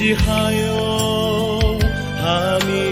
의지하여 하니